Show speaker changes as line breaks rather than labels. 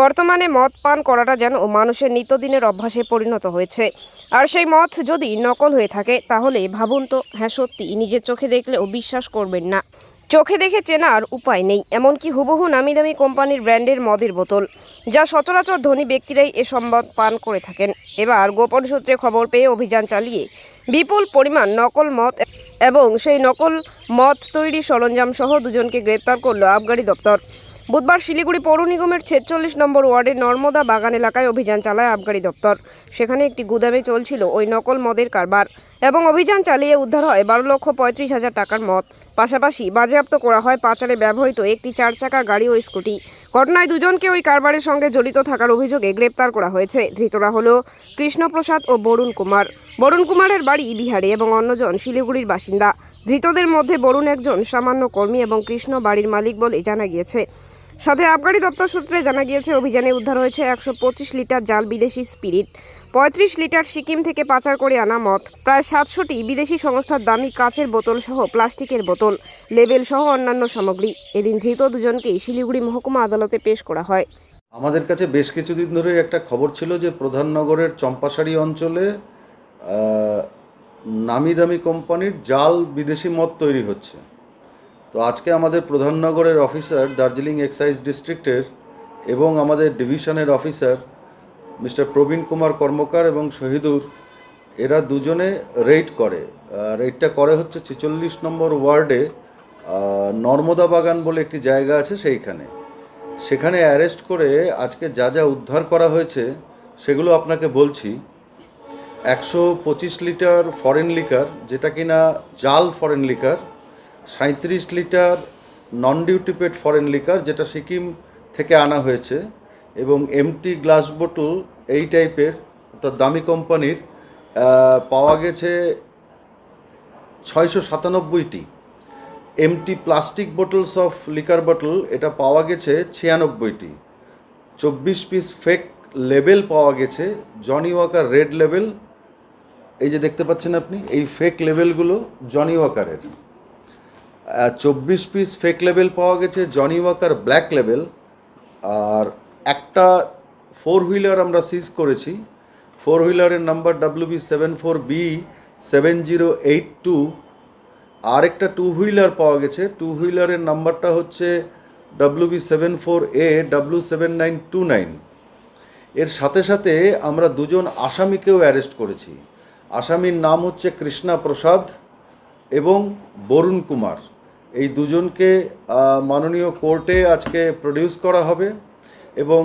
বর্তমানে মদ পান করাটা যেন মানুষের নিত্যদিনের অভ্যাসে পরিণত হয়েছে। আর সেই মদ যদি নকল হয়ে থাকে, তাহলে ভাবুন তো হ্যাঁ সত্যি, নিজের চোখে দেখলেও বিশ্বাস করবেন না। চোখে দেখে চেনার উপায় নেই, এমনকি হুবহু নামি দামি কোম্পানির ব্র্যান্ডের মদের বোতল, যা সচরাচর ধনী ব্যক্তিরাই এ সম্বদ পান করে থাকেন। এবার গোপন সূত্রে খবর পেয়ে অভিযান চালিয়ে বিপুল পরিমাণ নকল মদ এবং সেই নকল মদ তৈরি সরঞ্জাম সহ দুজনকে গ্রেপ্তার করল আবগারি দপ্তর। বুধবার শিলিগুড়ি পৌর নিগমের ছেচল্লিশ নম্বর ওয়ার্ডের নর্মদা বাগান এলাকায় অভিযান চালায় আবগারি দপ্তর। সেখানে একটি গুদামে চলছিল ওই নকল মদের কারবার এবং অভিযান চালিয়ে উদ্ধার হয় বারো লক্ষ পঁয়ত্রিশ হাজার টাকার মদ। পাশাপাশি বাজেয়াপ্ত করা হয় পাচারে ব্যবহৃত একটি চার চাকা গাড়ি ও স্কুটি। ঘটনায় দুজনকে ওই কারবারের সঙ্গে জড়িত থাকার অভিযোগে গ্রেপ্তার করা হয়েছে। ধৃতরা হল কৃষ্ণপ্রসাদ ও বরুণ কুমার। বরুণ কুমারের বাড়ি বিহারে এবং অন্যজন শিলিগুড়ির বাসিন্দা। ধৃতদের মধ্যে বরুণ একজন সামান্য কর্মী এবং কৃষ্ণ বাড়ির মালিক বলে জানা গিয়েছে। সাথে আবগারি দপ্তর সূত্রে জানা গিয়েছে, অভিযানে উদ্ধার হয়েছে একশো পঁচিশ লিটার জাল বিদেশি স্পিরিট, পঁয়ত্রিশ লিটার সিকিম থেকে পাচার করে আনা মদ, প্রায় সাতশোটি বিদেশি সংস্থার দামি কাচের বোতল সহ প্লাস্টিকের বোতল, লেবেল সহ অন্যান্য সামগ্রী। এদিন ধৃত দুজনকেই শিলিগুড়ি মহকুমা আদালতে পেশ করা হয়।
আমাদের কাছে বেশ কিছুদিন ধরে একটা খবর ছিল যে প্রধাননগরের চম্পাশাড়ি অঞ্চলে নামি দামি কোম্পানির জাল বিদেশি মদ তৈরি হচ্ছে। তো আজকে আমাদের প্রধাননগরের অফিসার দার্জিলিং এক্সাইজ ডিস্ট্রিক্টের এবং আমাদের ডিভিশনের অফিসার মিস্টার প্রবীণ কুমার কর্মকার এবং শহীদুর, এরা দুজনে রেড করে। রেডটা করে হচ্ছে ছেচল্লিশ নম্বর ওয়ার্ডে নর্মদা বাগান বলে একটি জায়গা আছে সেইখানে। সেখানে অ্যারেস্ট করে আজকে যা যা উদ্ধার করা হয়েছে সেগুলো আপনাকে বলছি। একশো পঁচিশ লিটার ফরেন লিকার যেটা কিনা জাল ফরেন লিকার সাঁত্রিশ litre non duty paid foreign liquor যেটা সিকিম থেকে আনা হয়েছে, এবং এমটি গ্লাস বোটল এই টাইপের অর্থাৎ দামি কোম্পানির পাওয়া গেছে ছয়শো সাতানব্বইটি। Empty plastic bottles of liquor bottle এটা পাওয়া গেছে ছিয়ানব্বইটি। চব্বিশ পিস ফেক লেবেল পাওয়া গেছে জনি ওয়াকার রেড লেবেল এই যে দেখতে পাচ্ছেন আপনি, এই ফেক লেবেলগুলো জনি ওয়াকারের চব্বিশ পিস ফেক লেবেল পাওয়া গেছে জনি ওয়াকার ব্ল্যাক লেবেল আর একটা ফোর হুইলার আমরা সিজ করেছি। Four হুইলারের number W B seven four B seven zero eight two আরেকটা টু হুইলার পাওয়া গেছে। টু হুইলারের নাম্বারটা হচ্ছে W B seven four A W seven nine two nine এর সাথে সাথে আমরা দুজন আসামিকেও অ্যারেস্ট করেছি। আসামির নাম হচ্ছে কৃষ্ণা প্রসাদ এবং বরুণ কুমার। এই দুজনকে মাননীয় কোর্টে আজকে প্রডিউস করা হবে এবং